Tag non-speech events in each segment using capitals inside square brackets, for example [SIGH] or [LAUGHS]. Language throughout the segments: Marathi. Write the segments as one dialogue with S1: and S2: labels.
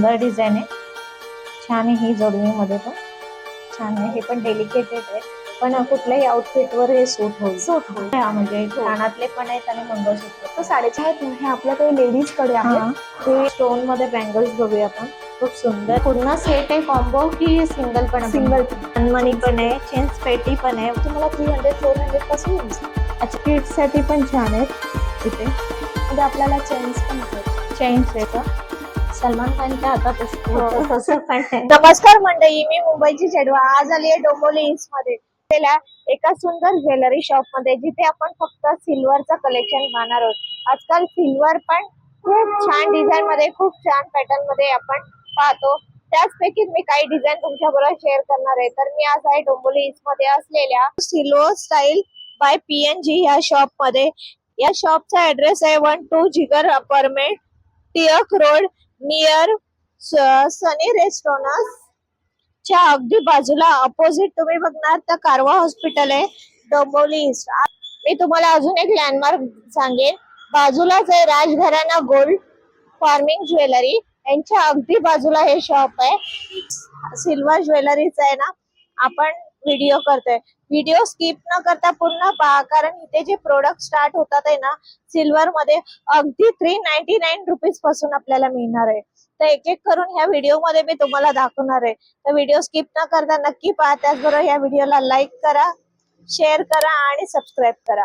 S1: सुंदर डिझाईन आहे. छान आहे ही जोडवीमध्ये पण. छान आहे. हे पण डेलिकेटेड आहे. पण कुठल्याही outfit वर हे सूट होईल.
S2: सूट होईल.
S1: हा, म्हणजे. कानातले पण आहेत आणि मंगळसूत्र
S2: तर साडेचे आहेत ना हे आपल्याकडे लेडीजकडे
S1: हा.
S2: आहेत.
S1: हे. स्टोनमध्ये बँगल्स बघूया आपण. खूप सुंदर. पूर्ण सेट आहे कॉम्बो की सिंगल पण
S2: सिंगल
S1: मनी पण. आहे. चेन्स पेटी पण आहे.
S2: तुम्हाला थ्री हंड्रेड फोर हंड्रेडपासून
S1: अच्छा किड्ससाठी पण छान आहेत इथे.
S2: मध्ये आपल्याला चेन्स पण आहेत.
S1: चेन्स आहे का? सलमान खानच्या हातात असतो. तसं पण आहे. नमस्कार मंडळी मी मुंबईची चेडवा आज आली आहे डोंबोली हिल्समध्ये असलेल्या एका सुंदर ज्वेलरी शॉपमध्ये जिथे आपण फक्त सिल्वरचं कलेक्शन पाहणार आहोत. आजकाल सिल्वर पण खूप छान डिझाईन मध्ये खूप छान पॅटर्नमध्ये आपण पाहतो. त्याचपैकी मी काही डिझाईन तुमच्या बरोबर शेअर करणार आहे. तर मी आज आहे डोंबोली हिल्समध्ये असलेल्या सिल्वर स्टाईल बाय पीएनजी या शॉपमध्ये या शॉपचा ऍड्रेस आहे one two Jigar apartment Tilak road near Sunny restaurant च्या अगदी बाजूला अपोजिट तुम्ही बघणार तर कारवा हॉस्पिटल आहे डोंबोली मी तुम्हाला अजून एक लँडमार्क सांगेन. बाजूलाच आहे राजघराणा गोल्ड फार्मिंग ज्वेलरी यांच्या अगदी बाजूला हे शॉप आहे. सिल्वर ज्वेलरीच आहे ना. आपण व्हिडिओ करतोय. व्हिडिओ स्किप न करता पूर्ण पहा कारण इथे जे प्रोडक्ट स्टार्ट होतात आहे ना सिल्वर मध्ये अगदी थ्री नाईन्टी नाईन रुपीजपासून आपल्याला मिळणार आहे. तर एक एक करून ह्या व्हिडिओमध्ये मी तुम्हाला दाखवणार आहे. तर व्हिडिओ स्किप न करता नक्की पहा त्याचबरोबर ह्या व्हिडिओला लाईक करा शेअर करा आणि सबस्क्राईब करा.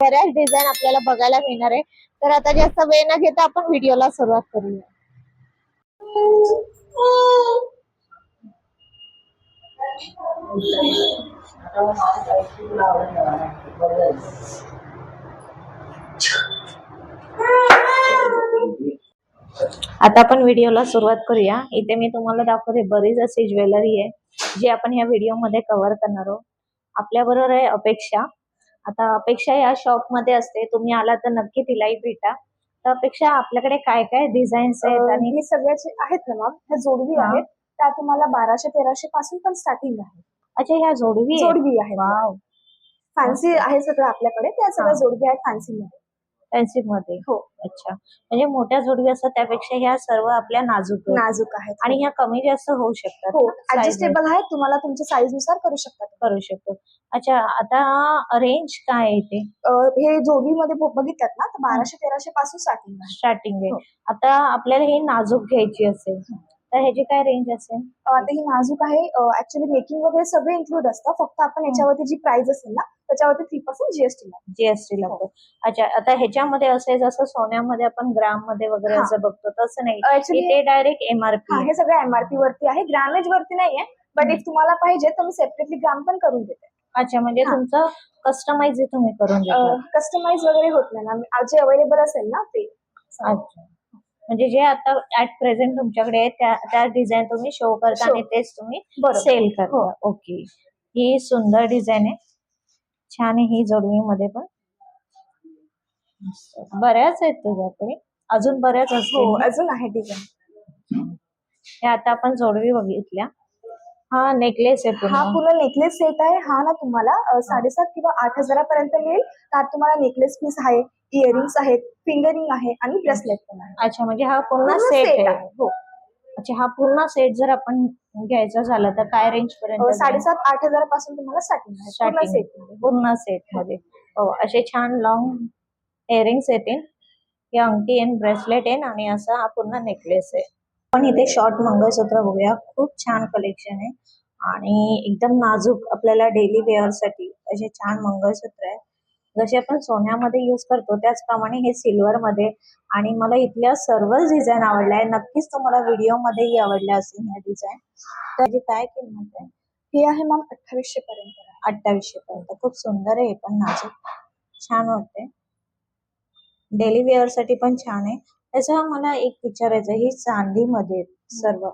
S1: बऱ्याच डिझाईन आपल्याला बघायला मिळणार आहे. तर आता जास्त वेळ न घेता आपण व्हिडिओला सुरुवात करूया. आता आपण व्हिडिओला सुरुवात करूया. इथे मी तुम्हाला दाखवते बरीच अशी ज्वेलरी आहे जी आपण ह्या व्हिडिओमध्ये कव्हर करणार आहोत. आपल्या बरोबर आहे अपेक्षा. आता अपेक्षा या शॉपमध्ये असते तुम्ही आला तर नक्की तिलाही भेटा. तर अपेक्षा आपल्याकडे काय काय डिझाईन्स आहेत आणि
S2: हे सगळ्याचे आहेत ना मॅम ह्या जोडवी. आहेत. त्या तुम्हाला बाराशे तेराशे पासून पण स्टार्टिंग आहे.
S1: अच्छा ह्या जोडवी?
S2: जोडवी
S1: वाव.
S2: फॅन्सी आहे सगळं आपल्याकडे. त्या सगळ्या. जोडवी आहेत फॅन्सी मध्ये
S1: फॅन्सी मध्ये
S2: हो.
S1: अच्छा. म्हणजे मोठ्या जोडवी असतात त्यापेक्षा ह्या सर्व आपल्या नाजूक.
S2: नाजूक आहेत.
S1: आणि ह्या कमी जास्त होऊ शकतात
S2: हो. ऍडजस्टेबल आहेत. तुम्हाला तुमच्या साईजनुसार करू शकतात.
S1: करू शकतो. अच्छा आता रेंज काय आहे इथे
S2: अं, हे जोडवी मध्ये बघितलं ना? तर बाराशे तेराशे पासून स्टार्टिंग आहे.
S1: स्टार्टिंग आहे.
S2: हो.
S1: आता आपल्याला ही नाजूक घ्यायची असेल. तर ह्याची काय रेंज असेल?
S2: आता ही नाजूक आहे. ऍक्च्युली मेकिंग वगैरे सगळे इन्क्लूड असतं. फक्त आपण याच्यावरती जी प्राइस असेल ना त्याच्यावरती थ्री पर्सेंट जीएसटी लागतो
S1: जीएसटी लागतो. अच्छा आता ह्याच्यामध्ये असे जसं सोन्यामध्ये आपण ग्राममध्ये वगैरे
S2: हा.
S1: असं बघतो तसं नाही. इथे डायरेक्ट
S2: हा
S1: एमआरपी
S2: हे सगळं एमआरपी वरती आहे. ग्रामेज वरती नाहीये. बट इफ तुम्हाला पाहिजे तर मी सेपरेटली ग्राम पण करून देते.
S1: अच्छा म्हणजे
S2: हा.
S1: तुमचं कस्टमाइज तुम्ही करून
S2: कस्टमाइज वगैरे होत नाही ना. जे अवेलेबल असेल ना ते.
S1: अच्छा. म्हणजे जे आता ऍट प्रेझेंट तुमच्याकडे आहे त्या त्या डिझाईन तुम्ही शो करता. आणि तेच तुम्ही सेल
S2: हो.
S1: करता. ओके ही सुंदर डिझाईन आहे. छान आहे ही जोडवी मध्ये पण. बऱ्याच आहेत तुझ्याकडे. अजून बऱ्याच
S2: हो
S1: असतील ना?
S2: अजून आहे डिझाईन
S1: हे आता आपण जोडवी बघितल्या. हा नेकलेस आहे
S2: हा
S1: पूर्ण.
S2: नेकलेस सेट आहे. हा ना तुम्हाला साडेसात किंवा आठ हजारापर्यंत मिळेल. त्यात तुम्हाला नेकलेस पीस आहे. इयरिंग्स आहेत फिंगरिंग आहे आणि ब्रेसलेट पण आहे.
S1: अच्छा म्हणजे हा पूर्ण
S2: पूर्ण
S1: सेट
S2: set
S1: आहे.
S2: आहे हो.
S1: अच्छा हा पूर्ण सेट जर आपण घ्यायचा झाला तर काय रेंज पर्यंत
S2: अ? साडेसात आठ हजारापासून तुम्हाला स्टार्टिंग आहे. पूर्ण
S1: Starting.
S2: सेटमध्ये.
S1: पूर्ण सेटमध्ये. हो असे छान लॉंग इयरिंग्स येतील हे अंगठी आहे ब्रेसलेट आहे आणि असा हा पूर्ण नेकलेस आहे. पण इथे शॉर्ट मंगळसूत्र बघूया. खूप छान कलेक्शन आहे. आणि एकदम नाजूक आपल्याला डेली वेअरसाठी असे छान मंगळसूत्र आहे. जसे आपण सोन्यामध्ये युज करतो त्याचप्रमाणे हे सिल्वर मध्ये आणि मला इथल्या सर्वच डिझाईन आवडल्या आहे नक्कीच तुम्हाला व्हिडिओ मध्येही आवडल्या असतील ह्या डिझाईन त्याची काय किंमत आहे?
S2: हे आहे मॅम अठ्ठावीसशे पर्यंत.
S1: अठ्ठावीसशे पर्यंत. खूप सुंदर आहे हे पण नाजूक. छान वाटते डेली वेअरसाठी पण छान आहे. त्याचं मला एक विचारायचं आहे, ही चांदीमध्ये सर्व.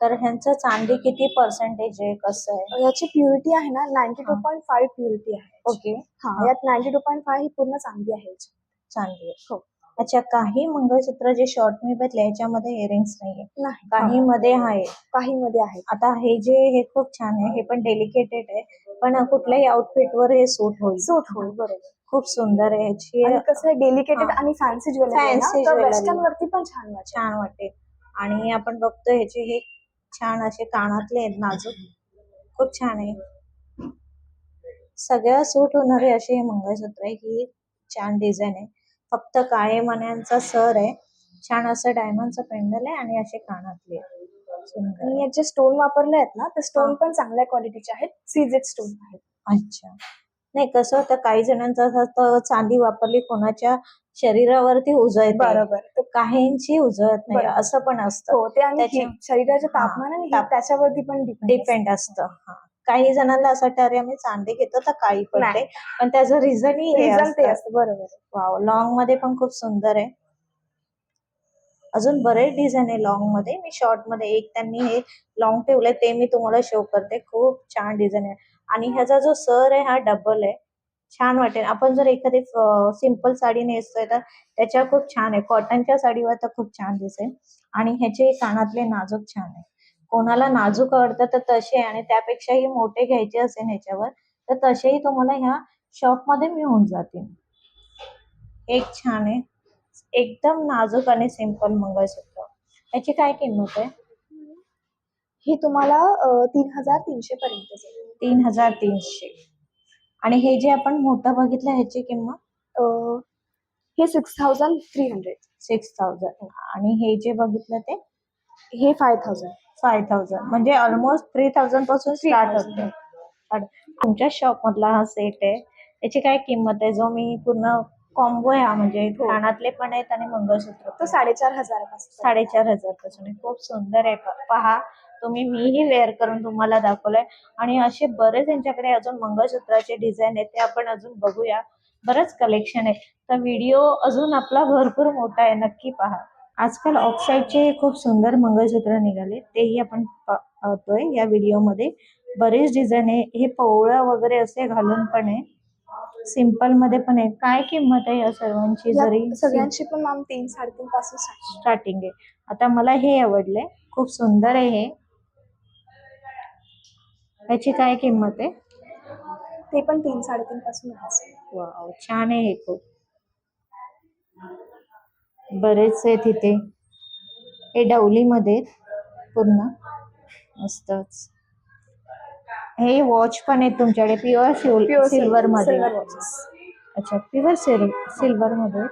S1: तर ह्यांचं चांदी किती पर्सेंटेज आहे कसं आहे
S2: याची प्युरिटी आहे ना ninety two. Point five purity आहे
S1: ओके
S2: हा. यात नाईन्टी टू पॉईंट फाईव्ह ही पूर्ण चांदी आहे.
S1: चांदी आहे
S2: हो.
S1: अच्छा काही मंगळसूत्र जे शॉर्ट मी बघितले ह्याच्यामध्ये इयरिंग्स नाहीये
S2: नाही
S1: काही. मध्ये आहे
S2: काही मध्ये आहे
S1: आता हे जे हे खूप छान आहे हे पण डेलिकेटेड आहे पण कुठल्याही आउटफिट वर हे सूट होईल
S2: सूट होईल बरोबर
S1: खूप सुंदर आहे ह्याची
S2: कसं आहे डेलिकेटेड. आणि फॅन्सी ज्वेलरी
S1: jewelry.
S2: वेस्टर्न वरती पण छान
S1: छान वाटते आणि आपण बघतोय ह्याचे हे छान असे कानातले आहेत नाजूक खूप छान आहे. सगळ्या सूट होणारे असे हे मंगळसूत्र आहे ही छान डिझाईन आहे. फक्त काळे मण्यांचा सर आहे. छान असं डायमंडचं पेंडल आहे आणि असे कानातले
S2: आणि याचे स्टोन वापरले आहेत ना ते स्टोन पण चांगल्या क्वालिटीचे आहेत. सीजेड स्टोन आहेत.
S1: अच्छा. नाही कसं होतं काही जणांचं असं असतं चांदी वापरली कोणाच्या शरीरावरती उजळते
S2: बरोबर. तर
S1: काहींची उजळत नाही. असं पण असतं.
S2: हो ते आणि heat, शरीराच्या
S1: हा,
S2: तापमान आणि
S1: ताप-
S2: heat त्याच्यावरती पण डिपेंड
S1: असतं. हा. काही जणांना असं वाटतं अरे आम्ही चांदी घेतो तर काळी पडते. पण त्याचं हे
S2: रिझन
S1: असतं.
S2: बरोबर
S1: वाव लॉंगमध्ये पण खूप सुंदर आहे. अजून बरेच डिझाईन आहे लॉंगमध्ये. मी शॉर्टमध्ये एक त्यांनी हे लॉंग ठेवलंय ते मी तुम्हाला शो करते. खूप छान डिझाईन आहे. आणि ह्याचा जो सर आहे हा डबल आहे. छान वाटेल. आपण जर एखादी सिंपल साडी नेसतोय तर त्याच्या खूप छान आहे. कॉटनच्या साडीवर तर खूप छान दिसेल. आणि ह्याचे कानातले नाजूक छान आहे. कोणाला नाजूक आवडतं तर तसे आहे आणि त्यापेक्षाही मोठे घ्यायचे असेल ह्याच्यावर तर तसेही तुम्हाला ह्या शॉपमध्ये मिळून जातील. एक छान आहे. एकदम नाजूक आणि सिंपल मंगळसूत्र. याची काय किंमत आहे?
S2: ही तुम्हाला तीन हजार तीनशे पर्यंत
S1: तीन हजार तीनशे. आणि हे जे आपण मोठं बघितलं ह्याची किंमत
S2: हे six thousand three hundred
S1: six thousand आणि हे जे बघितलं ते?
S2: हे फाय थाउजंड
S1: फाय थाउजंड म्हणजे ऑलमोस्ट थ्री थाउजंडपासून स्टार्ट
S2: 3000.
S1: होते तुमच्या शॉप मधला हा सेट आहे. याची काय किंमत आहे? जो मी पूर्ण कॉम्बो आहे हा म्हणजे
S2: हो.
S1: कानातले पण आहेत आणि मंगळसूत्र
S2: तो साडेचार हजारापासून.
S1: साडेचार हजारपासून आहे. खूप सुंदर आहे. पहा तुम्ही मीही वेअर करून तुम्हाला दाखवलंय. आणि असे बरेच यांच्याकडे अजून मंगळसूत्राचे डिझाईन आहेत ते आपण अजून बघूया. बरंच कलेक्शन आहे. तर व्हिडिओ अजून आपला भरपूर मोठा आहे नक्की पहा. आजकाल ऑक्साईडचे खूप सुंदर मंगळसूत्र निघाले तेही आपण पाहतोय या व्हिडिओमध्ये बरेच डिझाईन आहे. हे पवळं वगैरे असे घालून पण आहे. सिंपलमध्ये पण आहे. काय किंमत आहे या सर्वांची जरी
S2: सगळ्यांची पण मॅम तीन साडेतीन पासून.
S1: स्टार्टिंग आहे. आता मला हे आवडले खूप सुंदर आहे हे. ह्याची काय किंमत आहे?
S2: ते पण तीन साडेतीन पासून आहे.
S1: वाव छान आहे हे खूप. बरेच आहेत इथे. हे डवलीमध्ये पूर्ण. मस्तच. हे वॉच पण आहेत तुमच्याकडे प्युअर सिल्वर मध्ये. अच्छा प्युअर सिल्वर मध्ये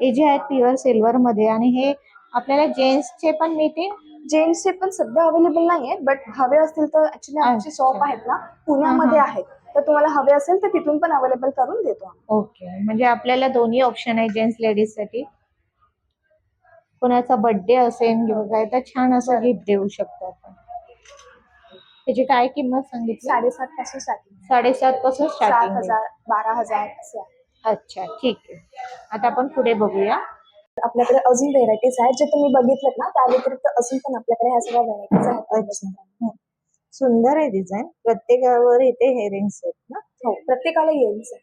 S1: हे जे आहेत प्युअर सिल्वर मध्ये आणि हे आपल्याला जेंट्सचे पण मिळतील
S2: जेंट्सचे पण सध्या अवेलेबल नाही आहेत बट हवे असतील तर ऍक्च्युली आमचे. शॉप आहेत ना पुण्यामध्ये. आहेत तर तुम्हाला हवे असेल तर तिथून पण अवेलेबल करून देतो.
S1: ओके म्हणजे आपल्याला दोन्ही ऑप्शन आहे जेंट्स लेडीजसाठी कोणाचा बर्थडे असेल किंवा काय तर छान असं. गिफ्ट देऊ शकतो आपण त्याची काय किंमत सांगितली
S2: साडेसात पासून स्टार्टिंग
S1: साडेसात पासून स्टार्टिंग
S2: हजार बारा हजार असे आहे.
S1: अच्छा ठीक आहे आता आपण पुढे बघूया
S2: आपल्याकडे अजून व्हेरायटीज आहेत जे तुम्ही बघितलेत ना त्या व्यतिरिक्त अजून पण आपल्याकडे ह्या सगळ्या व्हेरायटीज आहेत.
S1: अच्छा. सुंदर आहे डिझाईन प्रत्येकावर इथे हेरिंग्स आहेत ना?
S2: हो प्रत्येकाला इयरिंग्स आहे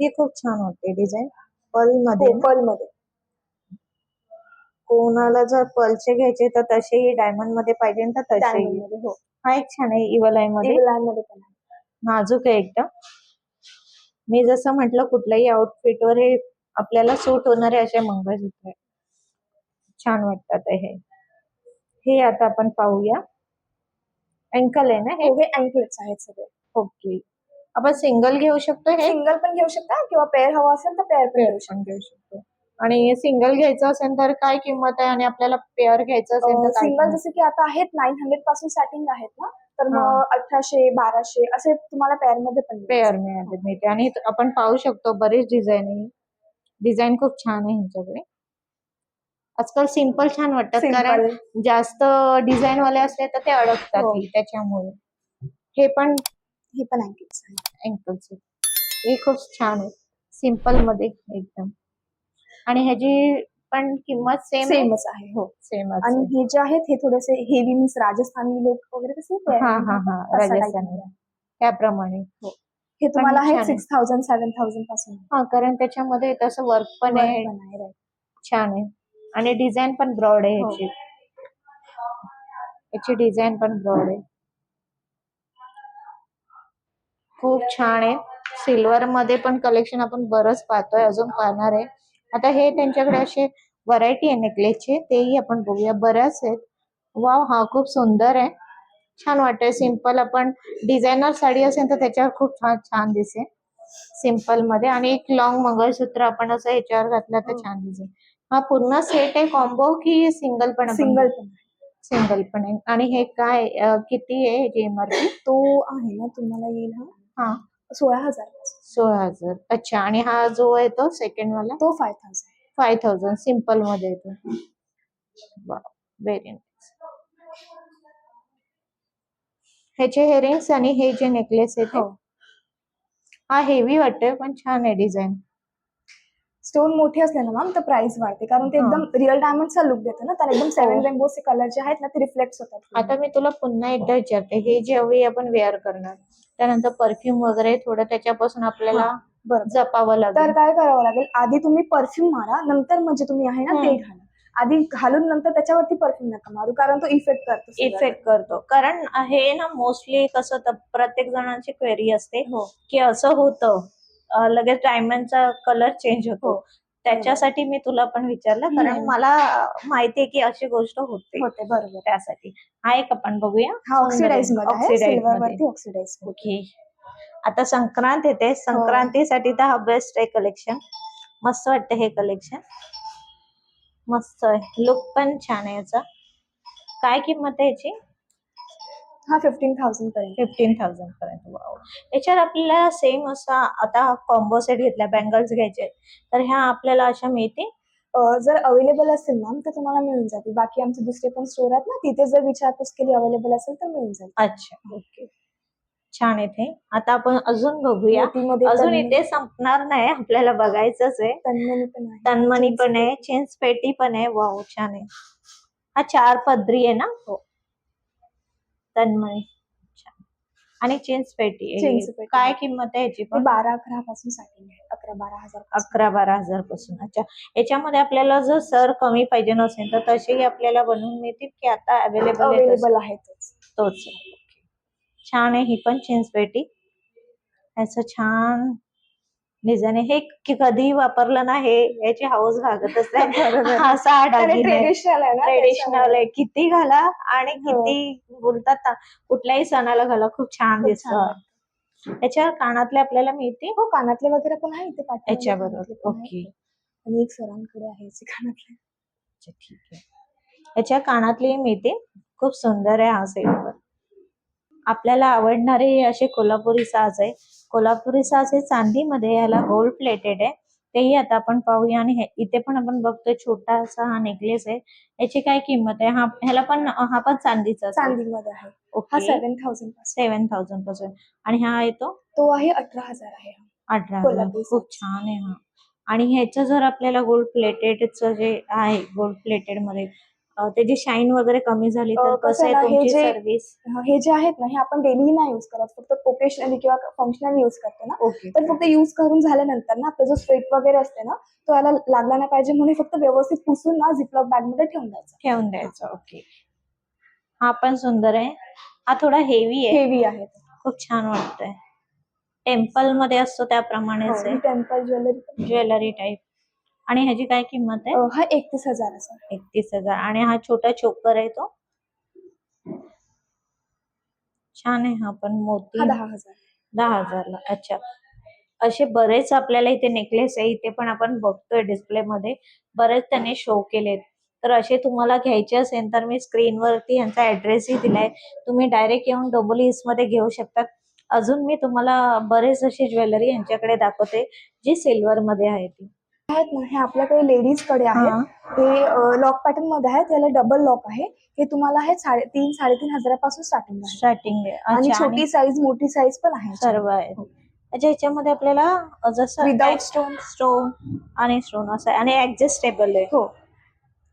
S1: ही खूप छान वाटते डिझाईन
S2: पर्लमध्ये? पर्लमध्ये
S1: कोणाला जर पर्लचे घ्यायचे तर तसेही डायमंडमध्ये पाहिजे तर तसेही.
S2: मध्ये हो.
S1: हा एक छान आहे इवलायमध्ये. मध्ये
S2: पण
S1: नाजूक आहे एकदम. मी जसं म्हंटल कुठल्याही आउटफिट वर हे आपल्याला सूट होणारे असे मंगळसूत्र. छान वाटतात हे हे आता आपण पाहूया. अँकल आहे ना हे?
S2: हो, हे अँकलेट्स आहेत सगळे.
S1: ओके आपण सिंगल घेऊ शकतो हे?
S2: सिंगल पण घेऊ शकता किंवा पेअर हवा असेल तर पेअर पण घेऊ
S1: पण घेऊ शकतो. आणि सिंगल घ्यायचं असेल तर काय किंमत आहे आणि आपल्याला पेअर घ्यायचं असेल तर
S2: सिंगल? जसे की आता आहेत नाईन हंड्रेडपासून स्टार्टिंग आहेत ना तर मग अठराशे बाराशे असे तुम्हाला पेअरमध्ये पण.
S1: पेअर मिळाले मिळते. आणि आपण पाहू शकतो बरेच डिझाईन आहे. डिझाईन खूप छान आहे ह्यांच्याकडे. आजकाल सिंपल छान वाटतात कारण. जास्त डिझाईन वाले असले तर ते अडकतात
S2: हो.
S1: त्याच्यामुळे. हे पण
S2: हे पण
S1: अँकलचे हे खूप छान आहे सिंपलमध्ये एकदम. आणि ह्याची पण किंमत सेम
S2: सेमच आहे हो.
S1: सेमच
S2: आणि हे जे आहेत हे थोडेसे हेवी मीन्स राजस्थानी लोक वगैरे कसे wear
S1: हा. हा
S2: तुम्हाला आहे. सिक्स थाउजंड सेव्हन थाउजंडपासून.
S1: हा कारण त्याच्यामध्ये तसं वर्क पण आहे. छान आहे. आणि डिझाईन पण ब्रॉड आहे
S2: हो.
S1: ह्याची याची डिझाईन पण ब्रॉड आहे. खूप छान आहे. सिल्वर मध्ये पण कलेक्शन आपण बरंच पाहतोय अजून पाहणार आहे. आता हे त्यांच्याकडे असे व्हरायटी आहे नेकलेसची तेही आपण बघूया. बऱ्याच आहेत. वाव हा खूप सुंदर आहे. छान वाटतंय. सिंपल आपण डिझायनर साडी असेल तर त्याच्यावर खूप छान छान दिसेल. सिंपलमध्ये. आणि एक लॉंग मंगळसूत्र आपण असं ह्याच्यावर घातलं तर
S2: हो.
S1: छान दिसेल. हा पूर्ण सेट आहे. कॉम्बो की सिंगल पण
S2: सिंगल पण
S1: सिंगल पण आहे. आणि हे काय किती आहे ह्याची एमआरपी
S2: तो आहे ना तुम्हाला येईल हा.
S1: हा.
S2: सोळा हजार
S1: सोळा हजार. अच्छा. आणि हा जो आहे तो सेकंड वाला?
S2: तो फाय थाउजंड
S1: फाय थाउजंड सिंपलमध्ये येतो. व्हेरी ह्याचे हेरिंग्स आणि हे जे नेकलेस आहे ते
S2: हो.
S1: हा हेवी वाटतोय पण छान आहे डिझाईन
S2: स्टोन मोठे असले ना मॅम तर प्राइस वाढते कारण ते
S1: हा.
S2: एकदम रिअल डायमंडचा लुक देते ना तर एकदम सेव्हन
S1: हो.
S2: रेनबोचे कलर जे आहेत ना ते रिफ्लेक्ट होतात
S1: आता मी तुला पुन्हा एकदा विचारते हे जेवढी आपण वेअर करणार त्यानंतर परफ्यूम वगैरे थोडं त्याच्यापासून आपल्याला जपावं
S2: तर
S1: लागेल
S2: काय करावं लागेल आधी तुम्ही परफ्यूम मारा नंतर म्हणजे तुम्ही आहे ना ते. घाला आधी घालून नंतर त्याच्यावरती परफ्यूम नका मारू कारण तो इफेक्ट करतो.
S1: इफेक्ट करतो. कारण हे ना मोस्टली कसं प्रत्येक जणांची क्वेरी असते
S2: हो.
S1: की असं होतं लगेच डायमंडचा कलर चेंज होतो.
S2: हो.
S1: त्याच्यासाठी मी तुला पण विचारलं कारण. मला माहितीये की अशी गोष्ट होते.
S2: होते बरोबर.
S1: त्यासाठी. हा एक आपण बघूया.
S2: हा आहे. वरती ऑक्सिडाइज
S1: ओके. आता संक्रांत येते. संक्रांतीसाठी तर हा बेस्ट आहे कलेक्शन मस्त वाटतं हे कलेक्शन मस्त आहे. लुक पण छान आहे याचा. काय किंमत आहे याची?
S2: हा फिफ्टीन थाउजंड पर्यंत.
S1: फिफ्टीन थाउजंड पर्यंत. वाव याच्यावर आपल्याला सेम असा आता कॉम्बो सेट घेतला बँगल्स घ्यायचे तर ह्या आपल्याला अशा मिळतील.
S2: अं, जर अवेलेबल असेल मॅम तर तुम्हाला मिळून जातील. बाकी आमचे दुसरे पण स्टोर आहेत ना तिथे जर विचारपूस केली अवेलेबल असेल तर मिळून जाईल.
S1: अच्छा. ओके छान येते आता आपण अजून बघूया. अजून इथे संपणार नाही आपल्याला बघायचंच आहे.
S2: तन्मणी पण आहे.
S1: चिंच पेटी पण आहे. वाव छान आहे. हा चार पदरी आहे ना? हो. तन्मणी आणि चिंच पेटी. काय किंमत आहे याची
S2: बारा अकरा पासून स्टार्टिंग आहे. अकरा बारा हजार.
S1: अकरा बारा हजारपासून. अच्छा. याच्यामध्ये आपल्याला जर सर कमी पाहिजे नसेल तर तसेही आपल्याला बनवून मिळतील की आता अवेलेबल
S2: अवेलेबल
S1: तोच. छान आहे ही पण चिंच पेटी याचं छान डिझाईन आहे. हे कधीही वापरलं ना हे याची हाऊस भागतच. आहे. [LAUGHS] असा हा
S2: ट्रेडिशनल
S1: ट्रेडिशनल आहे किती घाला आणि
S2: हो.
S1: किती बोलतात ना कुठल्याही सणाला घाला खूप छान दिसत. याच्यावर कानातले आपल्याला मिळते
S2: हो कानातले वगैरे पण आहे इथे पाठीमागे
S1: याच्या
S2: कानातले
S1: बरोबर
S2: पण
S1: ओके.
S2: आणि एक सरांकडे आहे कानातले.
S1: अच्छा ठीक आहे. याच्या कानातली मिळते खूप सुंदर आहे हा सेट आपल्याला आवडणारे हे असे कोल्हापुरी साज आहे. कोल्हापुरी साज हे चांदीमध्ये याला गोल्ड प्लेटेड आहे. तेही आता आपण पाहूया आणि इथे पण आपण बघतोय छोटासा हा नेकलेस आहे. याची काय किंमत आहे? हा ह्याला पण हा पण चांदीचा
S2: चांदीमध्ये आहे. हा सेव्हन थाउजंडपासून.
S1: सेव्हन थाउजंडपासून. आणि हा येतो
S2: तो? आहे अठरा हजार आहे.
S1: अठरा हजार. खूप छान आहे हा. आणि ह्याचं जर आपल्याला गोल्ड प्लेटेडचं जे आहे गोल्ड प्लेटेडमध्ये त्याची शाईन वगैरे कमी झाली तर कसं आहे
S2: हे
S1: तुमची
S2: जे-
S1: सर्व्हिस
S2: हे जे आहेत ना हे आपण डेली नाही युज करत. फक्त ओकेशनली किंवा फंक्शनली युज करतो ना. तर फक्त युज करून झाल्यानंतर ना आपला जो स्वेट वगैरे असते ना तो याला लागला नाही पाहिजे म्हणून फक्त व्यवस्थित पुसून ना झिपलॉक बॅगमध्ये ठेवून द्यायचं.
S1: ठेवून द्यायचं ओके हा पण सुंदर आहे. हा थोडा हेवी आहे.
S2: हेवी आहे.
S1: खूप छान वाटतंय. टेम्पलमध्ये असतो त्याप्रमाणेच आहे.
S2: टेम्पल ज्वेलरी
S1: ज्वेलरी टाईप आणि ह्याची काय किंमत आहे?
S2: हा एकतीस हजार
S1: एकतीस हजार. आणि हा छोटा चोकर आहे तो? छान आहे हा पण मोती.
S2: हा दहा हजार.
S1: दहा हजारला. अच्छा. असे बरेच आपल्याला इथे नेकलेस आहे. इथे पण आपण बघतोय डिस्प्ले मध्ये. बरेच त्यांनी शो केलेत. तर असे तुम्हाला घ्यायचे असेल तर मी स्क्रीनवरती यांचा ऍड्रेसही दिलाय. तुम्ही डायरेक्ट येऊन ईस्टमध्ये घेऊ शकतात. अजून मी तुम्हाला बरेच अशी ज्वेलरी यांच्याकडे दाखवते जी सिल्वर मध्ये आहे ती.
S2: आहेत ना हे आपल्याकडे लेडीजकडे आहेत. हे लॉक पॅटर्नमध्ये आहे त्याला डबल लॉक आहे. हे तुम्हाला आहे साडे तीन साडेतीन हजारापासून स्टार्टिंग आहे.
S1: स्टार्टिंग
S2: आणि छोटी साईज मोठी साईज पण आहे.
S1: सर्व आहे अच्छा ह्याच्यामध्ये आपल्याला अ, जसं
S2: विदाउट स्टोन
S1: स्टोन आणि स्टोन असं आहे. आणि ऍडजस्टेबल आहे.
S2: हो.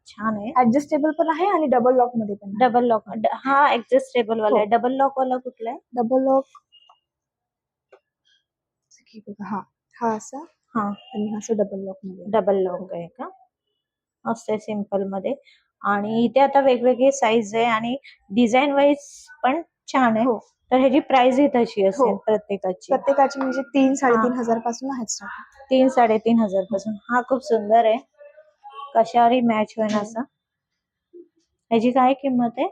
S1: छान आहे.
S2: ऍडजस्टेबल पण आहे आणि डबल लॉकमध्ये पण आहे.
S1: डबल लॉक हा ऍडजस्टेबल वाला आहे.
S2: हो.
S1: डबल लॉक वाला कुठला आहे?
S2: डबल लॉक हे हा. हा असा.
S1: हा.
S2: आणि हा असं डबल लॉकमध्ये
S1: डबल लॉक आहे का? मस्त आहे सिंपलमध्ये. आणि इथे आता वेगवेगळी साईज आहे आणि डिझाईन वाईज पण छान आहे.
S2: हो.
S1: तर ह्याची प्राइस ही तशी असेल
S2: हो.
S1: प्रत्येकाची.
S2: प्रत्येकाची म्हणजे तीन साडेतीन. हजारपासून आहेत
S1: तीन साडेतीन हजारपासून. हा खूप सुंदर आहे. कशावरही मॅच होईल असं. ह्याची काय किंमत आहे?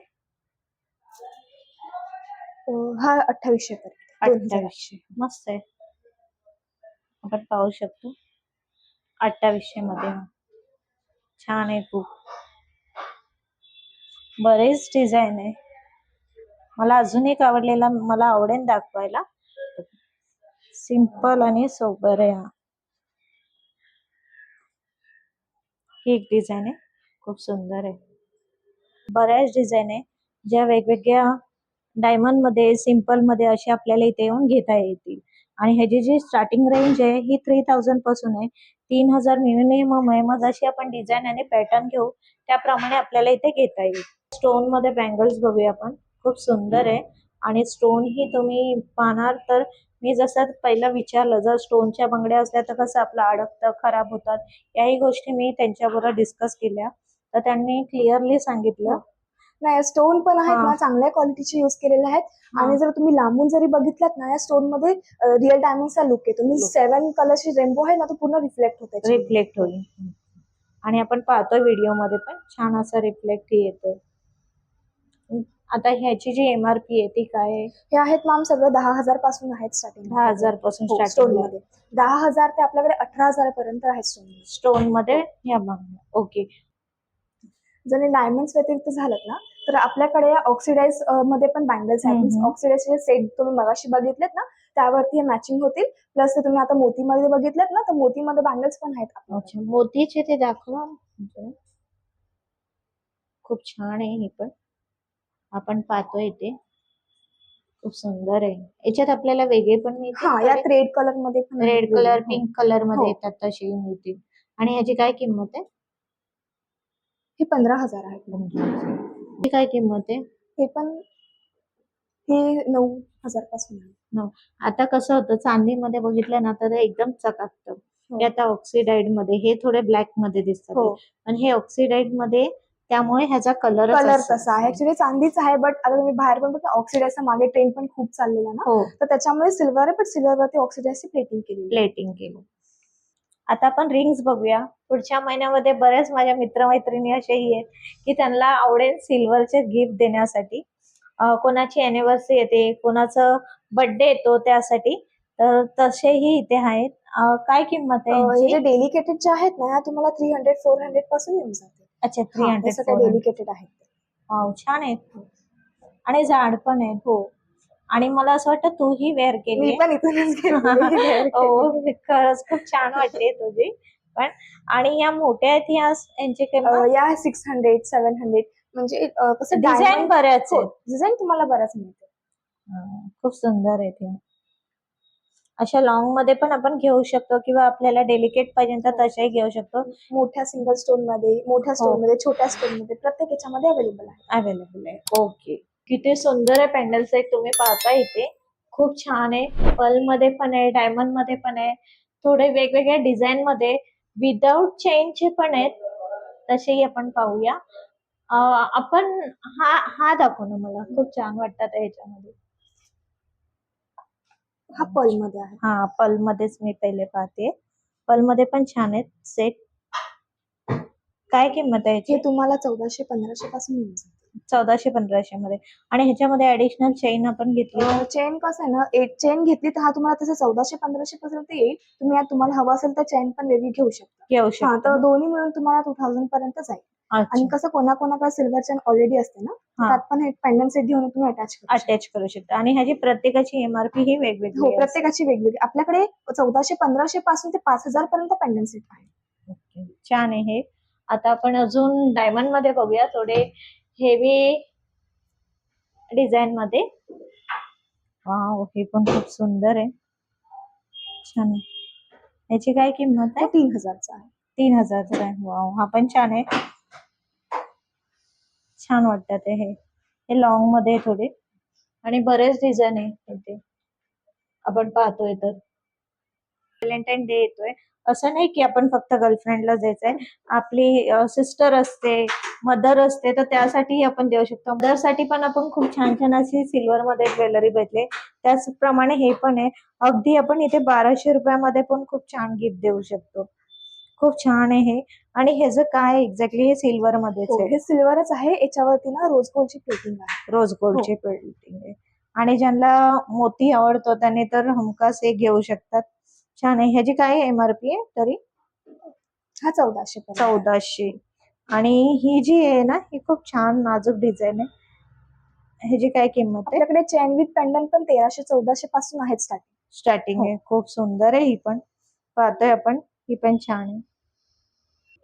S2: अं, हा अठ्ठावीसशे पर्यंत. दोन हजार.
S1: अठ्ठावीसशे. मस्त आहे. आपण पाहू शकतो. अठ्ठावीसशे मध्ये छान आहे खूप. बरेच डिझाईन आहे. मला अजून एक आवडलेला मला आवडेल दाखवायला. सिंपल आणि सोबर आहे हा. ही एक डिझाईन आहे. खूप सुंदर आहे. बऱ्याच डिझाईन आहे. ज्या वेगवेगळ्या डायमंडमध्ये सिंपलमध्ये असे आपल्याला इथे येऊन घेता येतील. आणि ह्याची जी स्टार्टिंग रेंज आहे ही थ्री थाउजंडपासून आहे. तीन हजार मिनिमम आहे. मग जशी आपण डिझाईन आणि पॅटर्न घेऊ. त्याप्रमाणे आपल्याला इथे घेता येईल. स्टोनमध्ये बँगल्स बघूया आपण. खूप सुंदर आहे. आणि स्टोन ही तुम्ही पाहणार तर मी जसं पहिला विचारलं जर स्टोनच्या बांगड्या असल्या तर कसं आपलं अडकतं खराब होतात याही गोष्टी मी त्यांच्याबरोबर डिस्कस केल्या. तर त्यांनी क्लिअरली सांगितलं.
S2: नाही स्टोन पण आहेत
S1: हा.
S2: ना चांगल्या क्वालिटीचे युज केलेले आहेत. आणि जर तुम्ही लांबून जरी बघितलात ना या स्टोनमध्ये रिअल डायमंडचा लुक आहे. तुम्ही. सेव्हन कलरची रेनबो आहे ना तो पूर्ण रिफ्लेक्ट होते
S1: रिफ्लेक्ट होईल. आणि आपण पाहतोय व्हिडिओमध्ये पण छान असं रिफ्लेक्ट येतोय. आता ह्याची जी एमआरपी आहे ती काय
S2: हे आहेत मॅम सगळं दहा हजारपासून आहेत स्टार्टिंग
S1: दहा हजारपासून
S2: स्टोन स्टार्टिंगमध्ये. दहा हजार ते आपल्याकडे अठरा हजार पर्यंत आहेत स्टोन
S1: स्टोनमध्ये ओके
S2: जर डायमंड व्यतिरिक्त झालं ना तर आपल्याकडे ऑक्सिडाइजमध्ये पण बँगल्स आहेत.
S1: हम्म.
S2: ऑक्सिडाइजचे सेट तुम्ही मगाशी बघितलेत ना त्यावरती हे मॅचिंग होतील. प्लस तुम्ही आता मोतीमध्ये बघितलेत ना तर मोतीमध्ये बँगल्स पण आहेत
S1: मोतीचे ते दाखवा. खूप छान आहे हे पण. आपण पाहतोय इथे खूप सुंदर आहे. याच्यात आपल्याला वेगळे पण
S2: हा यात रेड कलरमध्ये.
S1: Red colour. पिंक कलरमध्ये
S2: हो.
S1: येतात तशी मिळतील. आणि ह्याची काय किंमत आहे?
S2: हे पंधरा हजार आहेत
S1: ह्याची काय किंमत आहे?
S2: हे पण हे नऊ हजारपासून आहे.
S1: आता कसं होतं चांदीमध्ये बघितलं ना तर एकदम चकाकतं.
S2: हो.
S1: हे आता ऑक्सिडाइडमध्ये हे थोडे ब्लॅकमध्ये दिसतात.
S2: हो.
S1: आणि हे ऑक्सिडाइडमध्ये त्यामुळे ह्याचा कलर
S2: कलर तसा आहे. ऍक्च्युली चांदीच आहे बट आता तुम्ही बाहेर पण बघा ऑक्सिडाइजचा मागे ट्रेंड पण खूप चाललेला ना.
S1: हो.
S2: तर त्याच्यामुळे सिल्वर आहे पण सिल्वरवरती ऑक्सिडाइजची प्लेटिंग केली
S1: प्लेटिंग केलं. आता आपण रिंग्स बघूया. पुढच्या महिन्यामध्ये बऱ्याच माझ्या मित्रमैत्रिणी असेही आहेत की त्यांना आवडेल सिल्वरचे गिफ्ट देण्यासाठी. कोणाची अॅनिव्हर्सरी येते कोणाचं बर्थडे येतो त्यासाठी तर तसेही इथे आहेत. काय किंमत आहे?
S2: जे डेलिकेटेड जे आहेत ना तुम्हाला थ्री हंड्रेड फोर हंड्रेडपासून येऊन जाते.
S1: अच्छा थ्री हंड्रेड
S2: डेलिकेटेड आहेत
S1: छान आहेत. आणि जाड पण आहेत. हो. आणि मला असं वाटतं तूही वेअर केली
S2: पण इथूनच. [LAUGHS]
S1: हो खरंच खूप छान वाटते तुझी. पण आणि या मोठ्या आहेत या यांची
S2: या सिक्स हंड्रेड सेव्हन हंड्रेड म्हणजे कसं
S1: डिझाईन बऱ्याच आहेत.
S2: डिझाईन तुम्हाला बराच मिळते
S1: हा, खूप सुंदर आहेत या. अशा लॉंगमध्ये पण आपण घेऊ शकतो किंवा आपल्याला डेलिकेट पाहिजे तर तशाही घेऊ शकतो.
S2: मोठ्या सिंगल स्टोनमध्ये मोठ्या स्टोनमध्ये छोट्या स्टोनमध्ये प्रत्येक याच्यामध्ये अवेलेबल आहे.
S1: अवेलेबल आहे. ओके किती सुंदर आहे पॅन्डल सेट तुम्ही पाहता इथे. खूप छान आहे. पर्लमध्ये पण आहे डायमंडमध्ये पण आहे. थोडे वेगवेगळ्या डिझाईन मध्ये विदाउट चेनचे पण आहेत. तसेही आपण पाहूया. आपण हा हा दाखव ना मला. खूप छान वाटतात ह्याच्यामध्ये.
S2: हा पर्लमध्ये आहे.
S1: हा पल मध्येच मी पहिले पाहते. पलमध्ये पण छान आहेत सेट काय किंमत आहे
S2: हे तुम्हाला चौदाशे पंधराशे पासून मिळून जाते.
S1: चौदाशे पंधराशे मध्ये. आणि ह्याच्यामध्ये ऍडिशनल चेन आपण घेतली.
S2: चेन कसं आहे ना एक चेन घेतली तर हा तुम्हाला तसं चौदाशे पंधराशे पर्यंत येईल. तुम्ही यात तुम्हाला हवा असेल तर चेन पण वेगळी घेऊ शकता.
S1: घेऊ
S2: हा
S1: शकतो
S2: तर दोन्ही मिळून तुम्हाला टू थाउजंड पर्यंत जाईल. आणि
S1: अच्छा
S2: कसं कोणाकोणाकडे सिल्वर चेन ऑलरेडी असते ना
S1: हा.
S2: त्यात पण हे पेंडन सेट घेऊन तुम्ही अटॅच करू शकता.
S1: अटॅच करू शकता. आणि ह्याची प्रत्येकाची एमआरपी ही वेगवेगळी
S2: हो
S1: आहे.
S2: प्रत्येकाची वेगवेगळी. आपल्याकडे चौदाशे पंधराशे पासून ते पाच हजार पर्यंत पेंडन सेट आहे.
S1: ओके. छान आहे हे. आता आपण अजून डायमंडमध्ये बघूया. थोडे हेवी डिझाईन मध्ये. वाव हे पण खूप सुंदर आहे. छान आहे. याची काय किंमत आहे?
S2: तीन हजारचा आहे.
S1: तीन हजारचा आहे. वाव हा पण छान आहे. छान वाटतात हे. हे लॉंगमध्ये थोडे. आणि बरेच डिझाईन आहे इथे. आपण पाहतोय तर. व्हॅलेंटाईन डे येतोय. असं नाही की आपण फक्त गर्लफ्रेंडला द्यायचंय आपली सिस्टर असते. मदर असते तर त्यासाठी आपण देऊ शकतो. मदरसाठी पण आपण खूप छान छान अशी सिल्वर मध्ये ज्वेलरी भेटले. त्याचप्रमाणे हे पण आहे. अगदी आपण इथे बाराशे रुपयामध्ये पण खूप छान गिफ्ट देऊ शकतो. खूप छान आहे हे. आणि ह्याचं काय एक्झॅक्टली हे सिल्वर मध्येच
S2: हो,
S1: आहे.
S2: हे सिल्वरच आहे. याच्यावरती ना रोज गोल्डची प्लेटिंग आहे.
S1: रोज गोल्डची पेंटिंग आहे. आणि ज्यांना मोती आवडतो त्याने तर हमखास हे घेऊ शकतात. छान आहे. ह्याची काय एमआरपी आहे तरी?
S2: हा चौदाशे.
S1: चौदाशे. आणि ही जी आहे ना ही खूप छान नाजूक डिझाईन आहे. ह्याची काय किंमत आहे?
S2: आपल्याकडे चेन विथ पेंडन पण तेराशे चौदाशे पासून आहेत स्टार्टिंग
S1: स्टार्टिंग
S2: हो.
S1: आहे. खूप सुंदर आहे ही पण. पाहतोय आपण. ही पण छान आहे.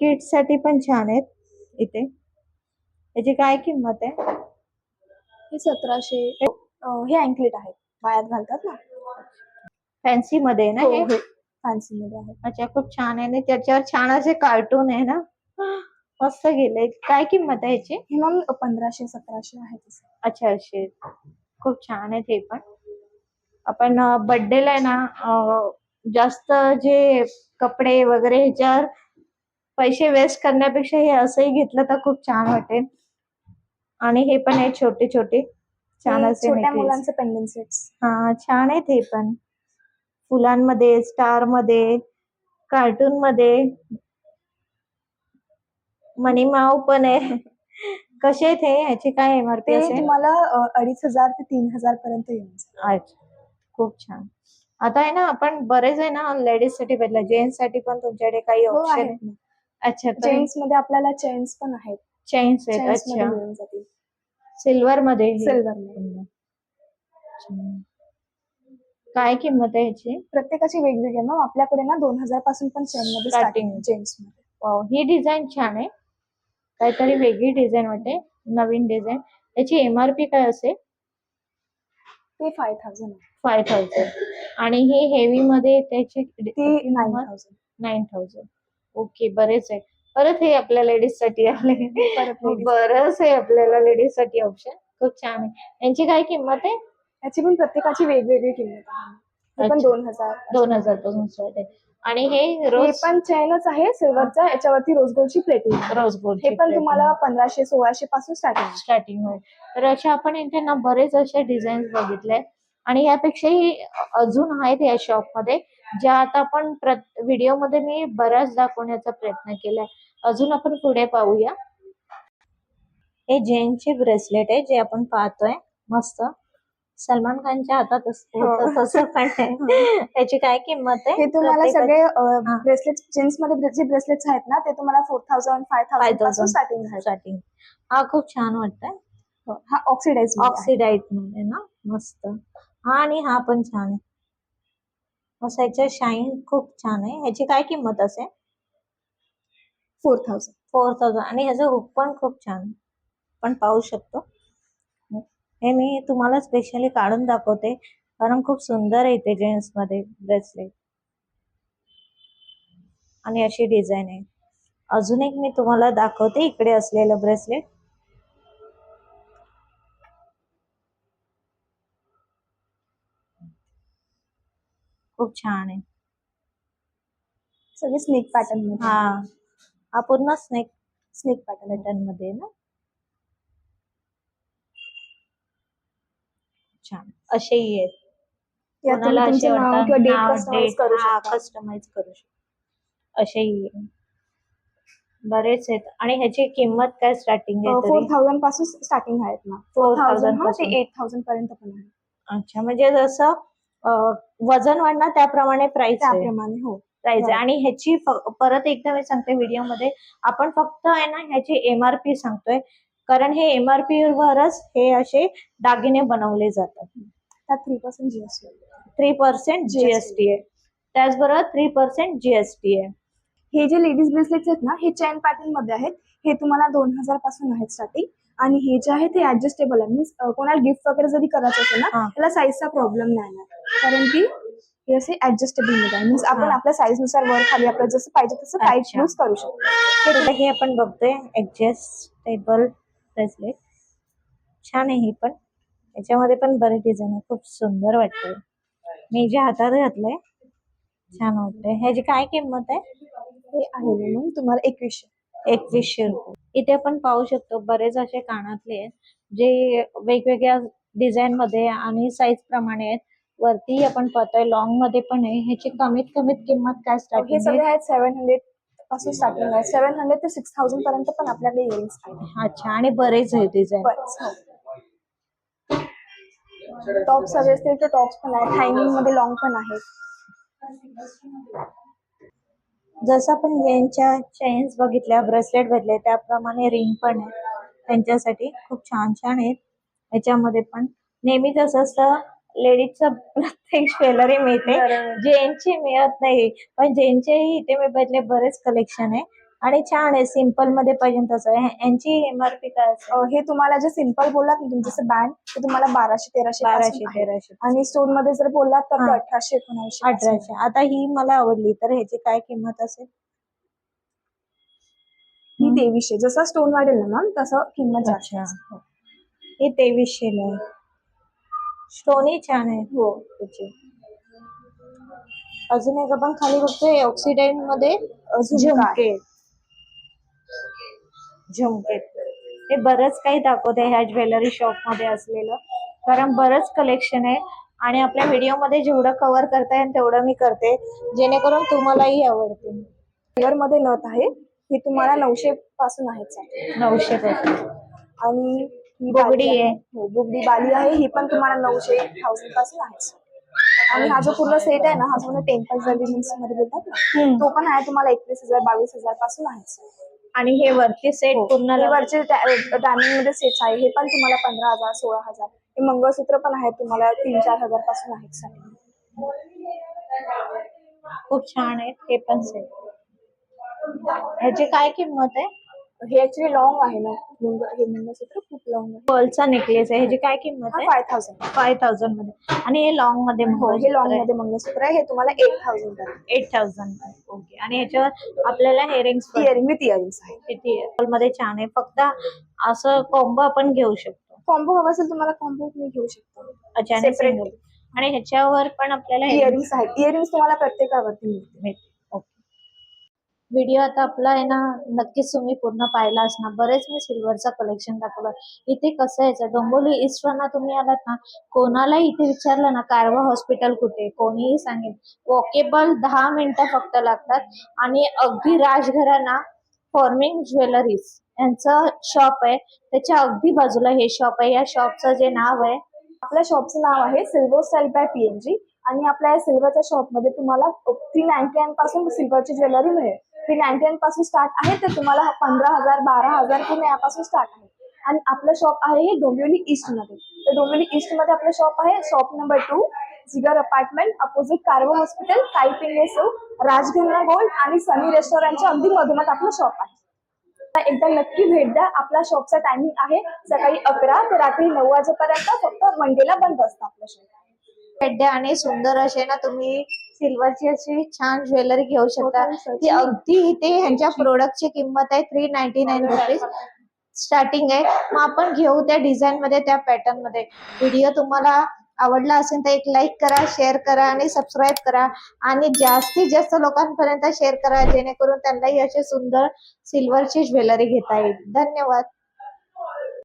S1: किड्ससाठी पण छान आहेत इथे. याची काय किंमत आहे?
S2: हे सतराशे. हे अँकलेट आहेत. पायात घालतात ना?
S1: फॅन्सी मध्ये आहे ना
S2: हो,
S1: हे?
S2: फॅन्सी मध्ये आहे
S1: अच्छा खूप छान आहे. आणि त्याच्यावर छान असे कार्टून आहे ना? मस्त गेले. काय किंमत आहे याची?
S2: हे मॅम पंधराशे सतराशे आहे तसं.
S1: अच्छा असे खूप छान आहेत हे पण. आपण बर्थडेला आहे ना अं, जास्त जे कपडे वगैरे ह्याच्यावर पैसे वेस्ट करण्यापेक्षा हे असंही घेतलं तर खूप छान वाटेल. आणि हे पण आहे छोटे छोटे. छान
S2: हे
S1: असे
S2: छोट्या
S1: necklace.
S2: मुलांचे सेट्स
S1: हा छान आहेत हे पण. फुलांमध्ये स्टारमध्ये कार्टून मध्ये. मनी माव पण आहे. कसे आहेत हे? ह्याची काय एमआरपी
S2: ते
S1: असेल?
S2: तुम्हाला अं, अडीच हजार ते तीन हजार पर्यंत येऊन जाईल.
S1: अच्छा. खूप छान. आता आहे ना आपण बरेच आहे ना लेडीजसाठी बदला जेंट्ससाठी पण तुमच्याकडे काही
S2: हो
S1: ऑप्शन
S2: आहेत ना.
S1: अच्छा
S2: जेंट्समध्ये आपल्याला चेन्स पण आहेत.
S1: चेन्स आहेत
S2: चेन्समध्ये
S1: अच्छा.
S2: मिळून जातील.
S1: सिल्वर मध्ये हे.
S2: सिल्वर मध्ये
S1: अच्छा. काय किंमत आहे याची?
S2: प्रत्येकाची वेगवेगळी आहे मग आपल्याकडे ना दोन हजारपासून पण चेन मध्ये
S1: Starting.
S2: स्टार्टिंग जेंट्समध्ये
S1: वाव, ही डिझाईन छान आहे. काहीतरी वेगळी डिझाईन वाटते नवीन डिझाईन. याची एमआरपी काय असेल?
S2: ते फाय थाउजंड
S1: फाय थाउजंड आणि हे हेवी मध्ये त्याची
S2: ते nine thousand
S1: nine thousand okay बरेच आहे. परत हे आपल्या लेडीजसाठी आले.
S2: परत ladies.
S1: बरंच आहे आपल्याला लेडीजसाठी ऑप्शन खूप छान आहे. यांची काय किंमत आहे?
S2: याची पण प्रत्येकाची वेगवेगळी किंमत आहे. पण
S1: अच्छा.
S2: दोन हजार.
S1: दोन हजारपासून स्टार्ट आहे. आणि हे
S2: हे
S1: रोज
S2: पण चेनच आहे सिल्वरचा याच्यावरती रोज गोल्डची प्लेटिंग
S1: रोज गोल्ड
S2: हे पण तुम्हाला पंधराशे सोळाशे पासून स्टार्टिंग आहे.
S1: स्टार्टिंग होईल. तर अशा आपण इथे ना बरेच असे डिझाईन बघितले. आणि यापेक्षाही अजून आहेत या शॉपमध्ये ज्या आता आपण व्हिडिओमध्ये मी बऱ्याच दाखवण्याचा प्रयत्न केलाय. अजून आपण पुढे पाहूया. हे जेंटचे ब्रेसलेट आहे जे आपण पाहतोय. मस्त. सलमान खानच्या हातात असतो
S2: हो.
S1: तसं पण [LAUGHS] त्याची काय किंमत आहे?
S2: हे तुम्हाला? सगळे. ब्रेसलेट जेंट्समध्ये जे ब्रेसलेट्स आहेत ना ते तुम्हाला फोर थाउजंड फाय थाउजंड
S1: 5,000.
S2: पासून स्टार्टिंग आहे
S1: स्टार्टिंग हा खूप छान वाटतंय.
S2: हो, हा ऑक्सिडाइज
S1: ऑक्सिडाईटमध्ये ना? मस्त. हा आणि हा पण छान आहे. मस्त याच्या शाईन खूप छान आहे. ह्याची काय किंमत असेल?
S2: फोर थाउजंड
S1: फोर थाउजंड आणि ह्याचं हुक पण खूप छान. आपण पाहू शकतो. हे मी तुम्हाला स्पेशली काढून दाखवते. कारण खूप सुंदर आहे इथे जेंट्समध्ये ब्रेसलेट आणि अशी डिझाईन आहे. अजून एक मी तुम्हाला दाखवते इकडे असलेलं ब्रेसलेट खूप छान आहे.
S2: सगळे स्नेक पॅटर्नमध्ये.
S1: हा. हा पूर्ण स्नेक
S2: स्नेक
S1: पॅटर्नमध्ये ना? छान. असेही आहेत.
S2: यात तुम्ही तुमचं नाव डेट करू शकता?
S1: कस्टमाइज करू शकता. असेही आहे. बरेच आहेत. आणि ह्याची किंमत काय स्टार्टिंग आहे
S2: फोर
S1: तरी?
S2: थाउजंडपासून स्टार्टिंग आहेत ना. फोर
S1: 4,000
S2: थाउजंड ते
S1: पासून.
S2: एट थाउजंड पर्यंत पण आहे.
S1: अच्छा म्हणजे जसं अं, वजन वाढणार त्याप्रमाणे प्राइस आहे.
S2: त्याप्रमाणे हो.
S1: प्राइस आहे. आणि ह्याची फ- परत एकदा मी सांगते व्हिडिओमध्ये आपण फक्त आहे ना ह्याची एमआरपी सांगतोय. कारण हे एमआरपी वरच हे असे दागिने बनवले जातात.
S2: Three percent GST
S1: three percent GST आहे. त्याचबरोबर थ्री पर्सेंट जीएसटी आहे.
S2: हे जे लेडीज ब्रेसलेट्स आहेत ना हे चेन पॅटर्नमध्ये आहेत. हे तुम्हाला दोन हजारपासून आहेत स्टार्टिंग आणि हे जे आहे ते ऍडजस्टेबल आहे. मीन्स कोणाला गिफ्ट वगैरे जरी करायचं असेल ना. त्याला साईजचा प्रॉब्लेम नाही येणार. कारण की हे असे ऍडजस्टेबलमध्ये आहे. मीन्स आपण. आपल्या साईजनुसार वर खाली आपल्याला जसं पाहिजे तसं टाईट. यूज करू शकतो.
S1: हे हे आपण बघतोय. ऍडजस्टेबल ब्रेसलेट छान आहे ही पण. याच्यामध्ये पण बरेच डिझाईन आहे. खूप सुंदर वाटतंय. मी जे हातात घातलंय छान वाटतंय. ह्याची काय किंमत आहे?
S2: हे आहे म्हणून तुम्हाला एकवीसशे.
S1: एकवीसशे रुपये. इथे आपण पाहू शकतो बरेच असे कानातले आहेत जे वेगवेगळ्या डिझाईन मध्ये आणि साईज प्रमाणे आहेत. वरती आपण पाहतोय लॉंगमध्ये पण आहे. ह्याची कमीत कमीत किंमत काय
S2: हे सगळे आहेत सेव्हन हंड्रेड पासून स्टार्टिंग आहे. सेव्हन हंड्रेड ते सिक्स थाउजंड पर्यंत पण आपल्याकडे इयरिंग्स आहेत.
S1: अच्छा आणि बरेच आहे डिझाईन
S2: बस टॉप्स हवे असतील तर टॉप्स पण आहेत. हायनिंगमध्ये लॉंग पण आहेत.
S1: जसं आपण यांच्या चेन्स बघितल्या ब्रेसलेट बघितले त्याप्रमाणे रिंग पण आहे. त्यांच्यासाठी खूप छान छान आहेत. याच्यामध्ये पण नेहमी कसं असतं लेडीजचं प्रत्येक ज्वेलरी मिळते. जेंट्सची मिळत नाही. पण जेंट्सचेही इथे मी बघितले बरेच कलेक्शन आहे. आणि छान आहे. सिंपलमध्ये पाहिजे तसं. यांची एमआरपी काय
S2: हे तुम्हाला जे सिंपल बोललात ना तुमचं जसं बँड ते तुम्हाला बाराशे तेराशे
S1: बाराशे. तेराशे
S2: आणि स्टोनमध्ये जर बोललात तर. अठराशे एकोणऐंशी
S1: अठराशे. आता ही मला आवडली. तर ह्याची काय किंमत असेल?
S2: ही तेवीसशे. जसा स्टोन वाढेल ना मॅम तसं किंमत जास्त.
S1: ही तेवीसशे आहे स्टोनी छान आहे.
S2: हो
S1: त्याची. अजून एक आपण खाली बघतोय ऑक्सिडाईन मध्ये
S2: झुमका. आहे.
S1: झुमके. हे बरंच काही दाखवते ह्या ज्वेलरी शॉपमध्ये असलेलं. कारण बरंच कलेक्शन आहे. आणि आपल्या व्हिडिओमध्ये जेवढं कव्हर करता येईल तेवढं मी करते. जेणेकरून तुम्हालाही आवडतील
S2: सिल्वर मध्ये नथ आहे. ही तुम्हाला नऊशे पासून आहे. चालेल.
S1: नऊशे पासून.
S2: आणि ही
S1: बुगडी आहे.
S2: हो बुगडी बाली आहे. ही पण तुम्हाला नऊशे थाउजंडपासून आहे. आणि हा जो पूर्ण सेट आहे ना हा पूर्ण टेम्पल ज्वेलरी मध्ये बोलतात ना. तो पण आहे तुम्हाला एकवीस हजार बावीस हजारपासून आहे.
S1: आणि हे वरती सेट पूर्ण
S2: हे वरचे डायमंडमध्ये सेट्स आहे. हे पण तुम्हाला पंधरा हजार सोळा हजार. हे मंगळसूत्र पण आहे तुम्हाला तीन चार हजारपासून आहेत starting.
S1: खूप छान आहेत हे पण सेट ह्याची काय किंमत आहे?
S2: हे ऍक्च्युली लॉंग आहे ना. मंग- हे मंगळसूत्र खूप लॉंग आहे.
S1: पर्लचा नेकलेस आहे. ह्याची काय किंमत आहे?
S2: फाय थाउजंड
S1: फाय थाउजंडमध्ये. आणि हे लॉंगमध्ये
S2: हो हे लॉंगमध्ये मंगळसूत्र आहे. हे तुम्हाला eight thousand
S1: eight thousand okay आणि ह्याच्यावर आपल्याला हेअरिंग्स
S2: इयरिंग विथ इयरिंग्स आहे.
S1: मध्ये छान आहे. फक्त असं कॉम्बो आपण घेऊ शकतो.
S2: कॉम्बो हवा असेल तुम्हाला कॉम्बो तुम्ही घेऊ शकता.
S1: अच्छा single. आणि ह्याच्यावर पण आपल्याला
S2: इयरिंग्स आहेत. इयरिंग्स तुम्हाला प्रत्येकावरती मिळते
S1: व्हिडिओ आता आपला आहे ना नक्कीच तुम्ही पूर्ण पाहिला असणार. बरेच मी सिल्वरचा कलेक्शन दाखवलं. इथे कसं यायचं डोंबोली ईस्टवरनं तुम्ही आलात ना कोणालाही इथे विचारलं ना कारवा हॉस्पिटल कुठे कोणीही सांगेल वॉकेबल दहा मिनिटं फक्त लागतात. आणि अगदी राजघराणा फॉर्मिंग ज्वेलरीज यांचं शॉप आहे. त्याच्या अगदी बाजूला हे शॉप आहे. या शॉपचं जे नाव आहे
S2: आपल्या शॉपचं नाव आहे सिल्वर स्टाईल बाय पीएनजी आणि आपल्या या सिल्वरच्या शॉपमध्ये तुम्हाला थ्री नाईन्टी नाईन पासून सिल्वरची ज्वेलरी मिळेल. थ्री नाईन्टी नाईन पासून स्टार्ट आहे तर तुम्हाला पंधरा हजार बारा हजार पूर्ण यापासून स्टार्ट आहे. आणि आपलं शॉप आहे हे डोंबिवली ईस्टमध्ये तर डोंबिवली ईस्टमध्ये आपलं शॉप आहे shop number two Jigar apartment opposite कार्बो hospital काईपिंगे चौक गोल्ड आणि सनी रेस्टॉरंटच्या अगदी मधोमध आपलं शॉप आहे. एकदा नक्की भेट द्या आपल्या शॉपचा टायमिंग आहे सकाळी अकरा ते रात्री नऊ वाजेपर्यंत फक्त मंडेला बंद असतं आपलं शॉप.
S1: पेड्डे आणि सुंदर असे ना तुम्ही सिल्वरची अशी छान ज्वेलरी घेऊ शकता. ती अगदी इथे ह्यांच्या प्रोडक्टची किंमत आहे three ninety nine rupees starting आहे. मग आपण घेऊ त्या डिझाईन मध्ये त्या पॅटर्नमध्ये. व्हिडिओ तुम्हाला आवडला असेल तर एक लाईक करा शेअर करा आणि सबस्क्राईब करा. आणि जास्तीत जास्त लोकांपर्यंत शेअर करा जेणेकरून त्यांनाही असे सुंदर सिल्वरची ज्वेलरी घेता येईल. धन्यवाद.